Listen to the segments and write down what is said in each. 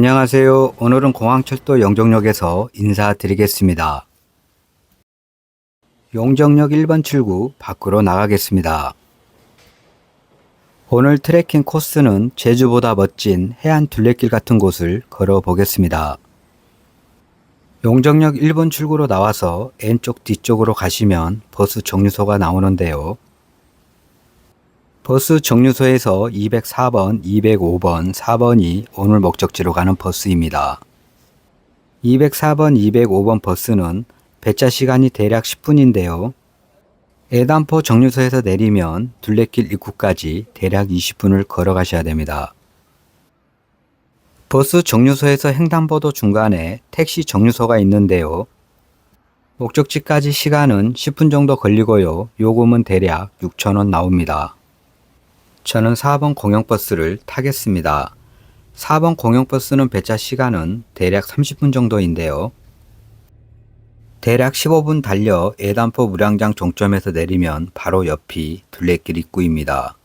안녕하세요. 오늘은 공항철도 영종역에서 인사드리겠습니다. 용정역 1번 출구 밖으로 나가겠습니다. 오늘 트레킹 코스는 제주보다 멋진 해안 둘레길 같은 곳을 걸어 보겠습니다. 용정역 1번 출구로 나와서 N쪽 뒤쪽으로 가시면 버스 정류소가 나오는데요. 버스 정류소에서 204번, 205번, 4번이 오늘 목적지로 가는 버스입니다. 204번, 205번 버스는 배차 시간이 대략 10분인데요. 애단포 정류소에서 내리면 둘레길 입구까지 대략 20분을 걸어가셔야 됩니다. 버스 정류소에서 횡단보도 중간에 택시 정류소가 있는데요. 목적지까지 시간은 10분 정도 걸리고요. 요금은 대략 6,000원 나옵니다. 저는 4번 공영버스를 타겠습니다. 4번 공영버스는 배차 시간은 대략 30분 정도인데요. 대략 15분 달려 애단포 무량장 종점에서 내리면 바로 옆이 둘레길 입구입니다.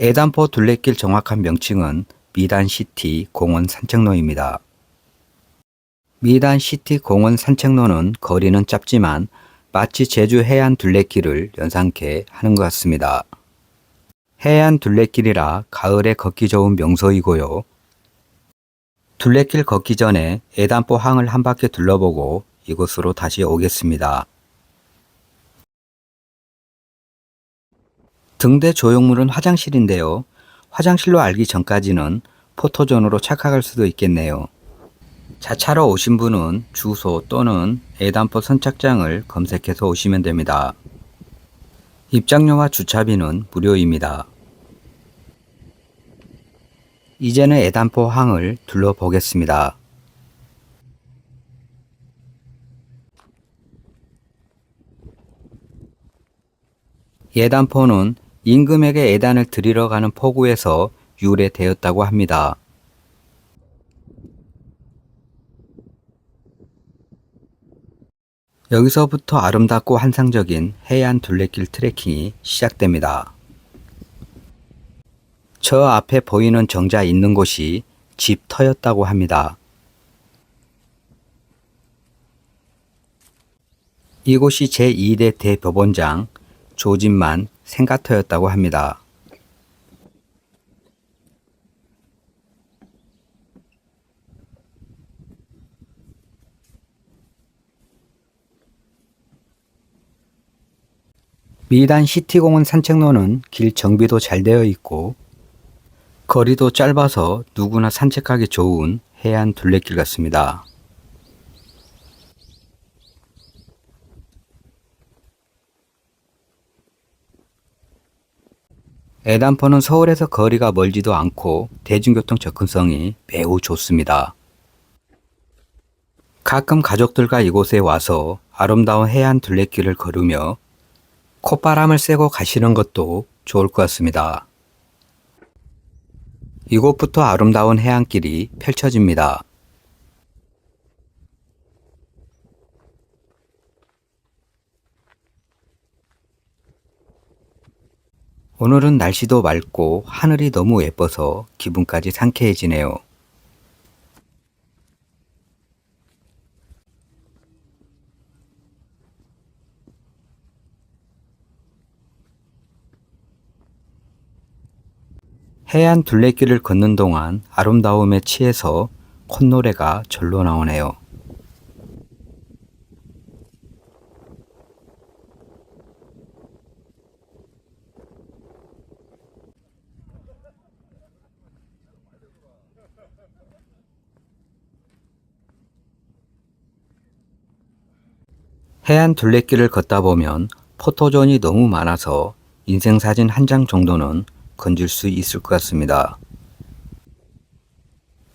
애단포 둘레길 정확한 명칭은 미단시티 공원 산책로입니다. 미단시티 공원 산책로는 거리는 짧지만 마치 제주 해안 둘레길을 연상케 하는 것 같습니다. 해안 둘레길이라 가을에 걷기 좋은 명소이고요. 둘레길 걷기 전에 애단포 항을 한 바퀴 둘러보고 이곳으로 다시 오겠습니다. 등대 조형물은 화장실인데요. 화장실로 알기 전까지는 포토존으로 착각할 수도 있겠네요. 자차로 오신 분은 주소 또는 애단포 선착장을 검색해서 오시면 됩니다. 입장료와 주차비는 무료입니다. 이제는 애단포 항을 둘러보겠습니다. 예단포는 임금에게 예단을 드리러 가는 포구에서 유래되었다고 합니다. 여기서부터 아름답고 환상적인 해안 둘레길 트레킹이 시작됩니다. 저 앞에 보이는 정자 있는 곳이 집터였다고 합니다. 이곳이 제2대 대법원장 조진만 생가터였다고 합니다. 미단 시티공원 산책로는 길 정비도 잘 되어 있고 거리도 짧아서 누구나 산책하기 좋은 해안 둘레길 같습니다. 애단포는 서울에서 거리가 멀지도 않고 대중교통 접근성이 매우 좋습니다. 가끔 가족들과 이곳에 와서 아름다운 해안 둘레길을 걸으며 콧바람을 쐬고 가시는 것도 좋을 것 같습니다. 이곳부터 아름다운 해안길이 펼쳐집니다. 오늘은 날씨도 맑고 하늘이 너무 예뻐서 기분까지 상쾌해지네요. 해안 둘레길을 걷는 동안 아름다움에 취해서 콧노래가 절로 나오네요. 해안 둘레길을 걷다 보면 포토존이 너무 많아서 인생 사진 한 장 정도는 건질 수 있을 것 같습니다.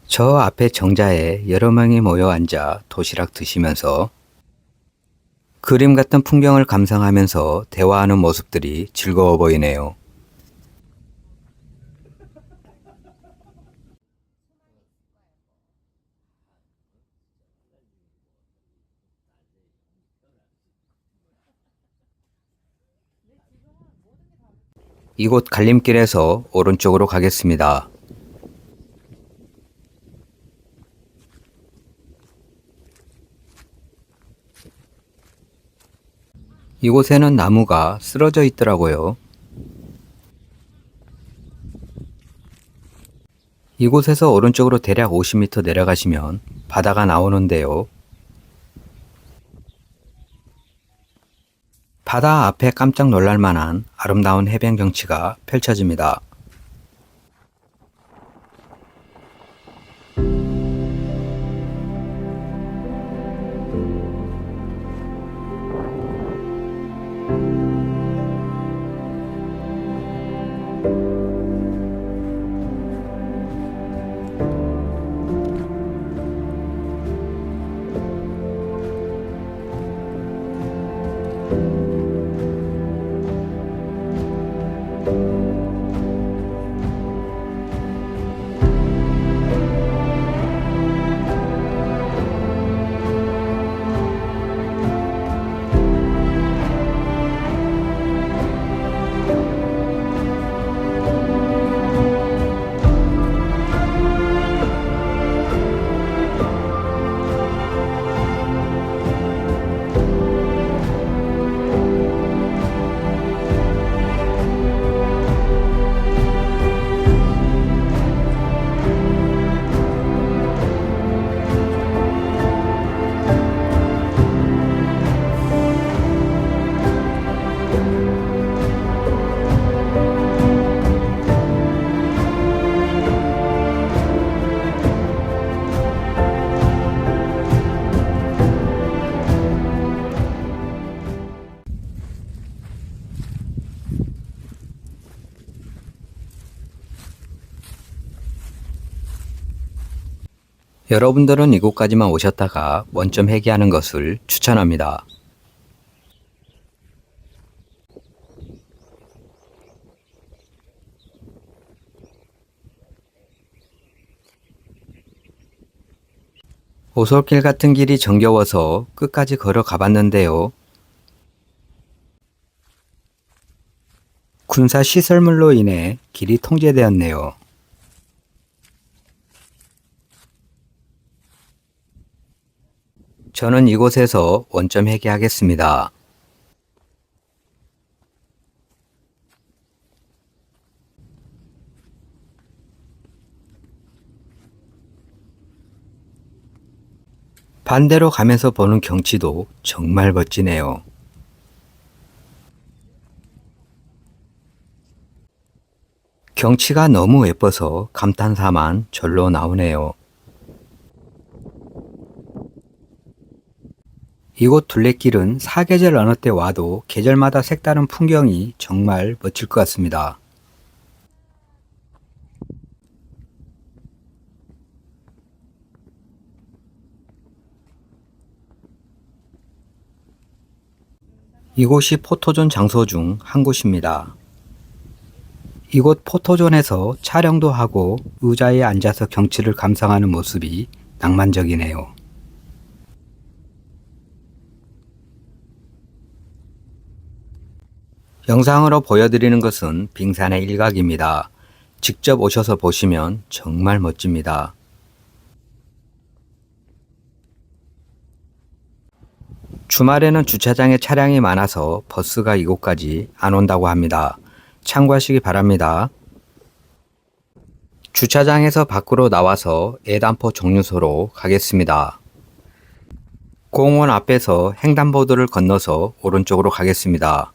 저 앞에 정자에 여러 명이 모여 앉아 도시락 드시면서 그림 같은 풍경을 감상하면서 대화하는 모습들이 즐거워 보이네요. 이곳 갈림길에서 오른쪽으로 가겠습니다. 이곳에는 나무가 쓰러져 있더라고요. 이곳에서 오른쪽으로 대략 50m 내려가시면 바다가 나오는데요. 바다 앞에 깜짝 놀랄 만한 아름다운 해변 경치가 펼쳐집니다. 여러분들은 이곳까지만 오셨다가 원점 회귀하는 것을 추천합니다. 오솔길 같은 길이 정겨워서 끝까지 걸어 가 봤는데요. 군사 시설물로 인해 길이 통제되었네요. 저는 이곳에서 원점 회귀하겠습니다. 반대로 가면서 보는 경치도 정말 멋지네요. 경치가 너무 예뻐서 감탄사만 절로 나오네요. 이곳 둘레길은 사계절 어느 때 와도 계절마다 색다른 풍경이 정말 멋질 것 같습니다. 이곳이 포토존 장소 중 한 곳입니다. 이곳 포토존에서 촬영도 하고 의자에 앉아서 경치를 감상하는 모습이 낭만적이네요. 영상으로 보여드리는 것은 빙산의 일각입니다. 직접 오셔서 보시면 정말 멋집니다. 주말에는 주차장에 차량이 많아서 버스가 이곳까지 안 온다고 합니다. 참고하시기 바랍니다. 주차장에서 밖으로 나와서 애단포 정류소로 가겠습니다. 공원 앞에서 횡단보도를 건너서 오른쪽으로 가겠습니다.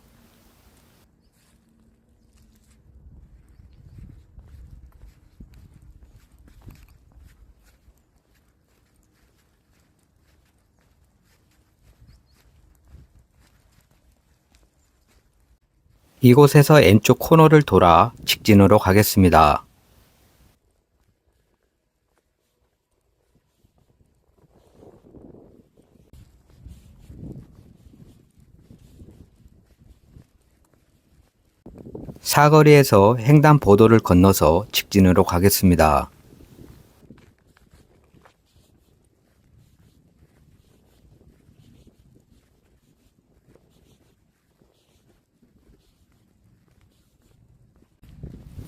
이곳에서 왼쪽 코너를 돌아 직진으로 가겠습니다. 사거리에서 횡단보도를 건너서 직진으로 가겠습니다.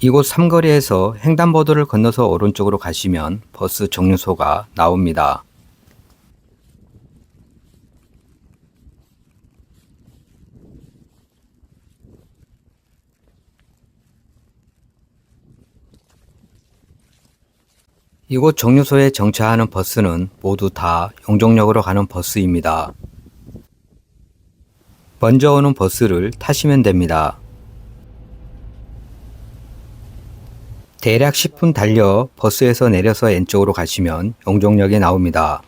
이곳 삼거리에서 횡단보도를 건너서 오른쪽으로 가시면 버스 정류소가 나옵니다. 이곳 정류소에 정차하는 버스는 모두 다 용종역으로 가는 버스입니다. 먼저 오는 버스를 타시면 됩니다. 대략 10분 달려 버스에서 내려서 N쪽으로 가시면 영종역에 나옵니다.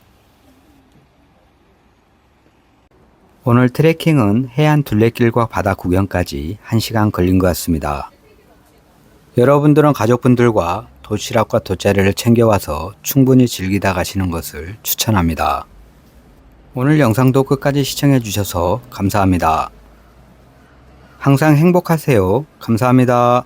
오늘 트레킹은 해안 둘레길과 바다 구경까지 1시간 걸린 것 같습니다. 여러분들은 가족분들과 도시락과 돗자리를 챙겨와서 충분히 즐기다 가시는 것을 추천합니다. 오늘 영상도 끝까지 시청해 주셔서 감사합니다. 항상 행복하세요. 감사합니다.